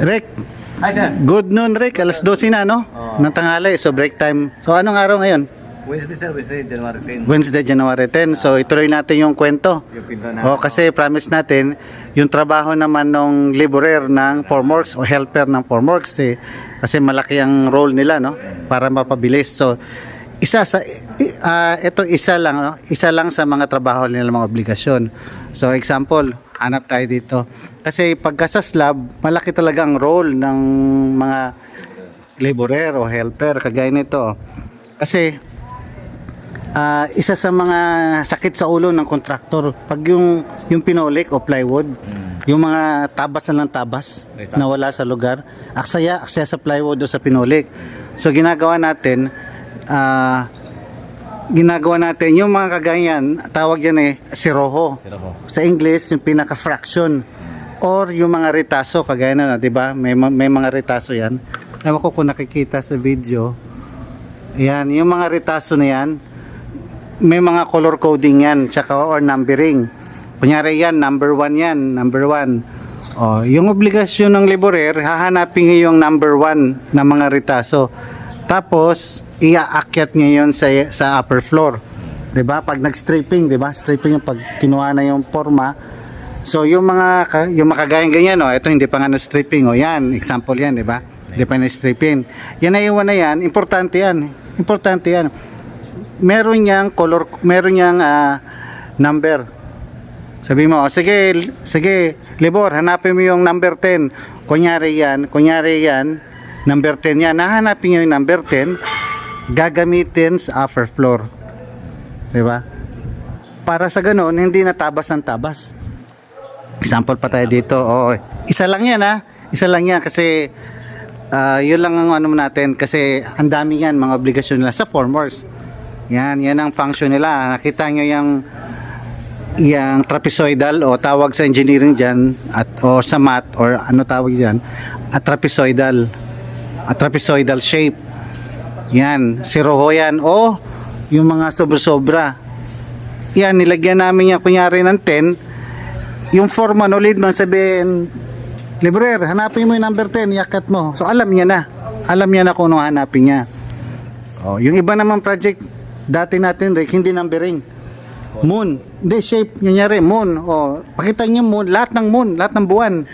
Rick, Hi, sir. good noon Rick. Alas 12 na, no? Oo. Ng tanghali, so break time. So anong araw ngayon? Wednesday, sir. Wednesday, January 10. Wednesday, January 10. So ituloy natin yung kwento. Yung pinto na. O kasi promise natin, yung trabaho naman ng laborer ng Formworks o helper ng Formworks eh, kasi malaki ang role nila no para mapabilis. So isa sa i- ah, ito isa lang no, isa lang sa mga trabaho nila mga obligasyon. So example, hanap tayo dito. Kasi pagka sa slab, malaki talaga ang role ng mga laborer o helper kagaya nito. Kasi Ah, isa sa mga sakit sa ulo ng kontraktor pag yung yung pinolik o plywood yung mga tabas na ng tabas na wala sa lugar aksaya aksaya sa plywood o sa pinolik so ginagawa natin ah, ginagawa natin yung mga kaganyan tawag yan eh siroho. Sir ako. sa English yung pinaka fraction or yung mga retaso kagaya na 'di ba? May ma- may mga retaso yan. Ewan ko kung nakikita sa video. Yan yung mga retaso na yan may mga color coding yan tsaka or numbering. Kunyari yan number 1 yan number 1 oh, yung obligasyon ng laborer hahanapin niya yung number 1 na mga retaso tapos iaakyat niya yun sa, sa upper floor. 'di ba? Pag nag-stripping 'di ba? Stripping yung pag kinuha na yung forma. So yung mga yung makagayang ganyan oh ito hindi pa nga na stripping oh yan example yan 'di ba? Hindi pa na stripping yan na iwan na yan importante yan. Importante yan. Meron niyang color, meron niyang ah, number. Sabi mo, "Oh, sige, sige, Libor, hanapin mo yung number 10. Kunyari yan, kunyari yan, number 10 yan. Nahanapin niyo yung number 10, gagamitin sa upper floor. 'Di ba? Para sa ganun, hindi na tabas ang tabas. Example pa tayo dito. Oo. Isa lang yan ha. Isa lang yan kasi ah, yun lang ang ano natin kasi ang dami yan mga obligasyon nila sa formworks. Yan, yan ang function nila. Nakita nyo yung yung trapezoidal o tawag sa engineering dyan at o sa math or ano tawag dyan at trapezoidal at trapezoidal shape yan siroho yan o yung mga sobra-sobra yan nilagyan namin yan kunyari ng 10 yung foreman o leadman sabihin Librer, hanapin mo yung number 10, yakat mo. So alam niya na. Alam niya na kung ano hanapin niya. Oh, yung iba naman project, dati natin, Rick, hindi numbering. Moon. Hindi, shape. Nangyari, moon. Oh, pakita niyo moon. Lahat ng moon. Lahat ng buwan.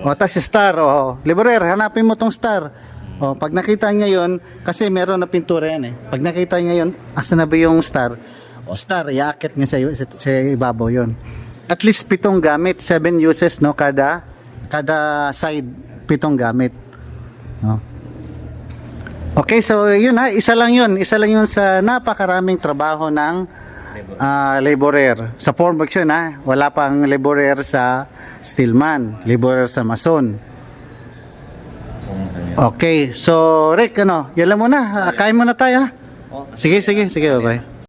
Oh, tas star. Oh, Librer, hanapin mo tong star. Oh, pag nakita niya yon kasi meron na pintura yan eh. Pag nakita niya yon asa na ba yung star? O star, iaakit niya sa, sa, sa ibabaw yon. At least pitong gamit, seven uses no kada kada side pitong gamit. No? Okay, so yun ha, isa lang yun. Isa lang yun sa napakaraming trabaho ng ah, laborer. Sa formworks yun ha, wala pang laborer sa steelman, laborer sa mason. Okay, so Rick, ano, yan lang muna. Ah, Kain muna tayo ha. Oh. Sige, sige, sige, bye.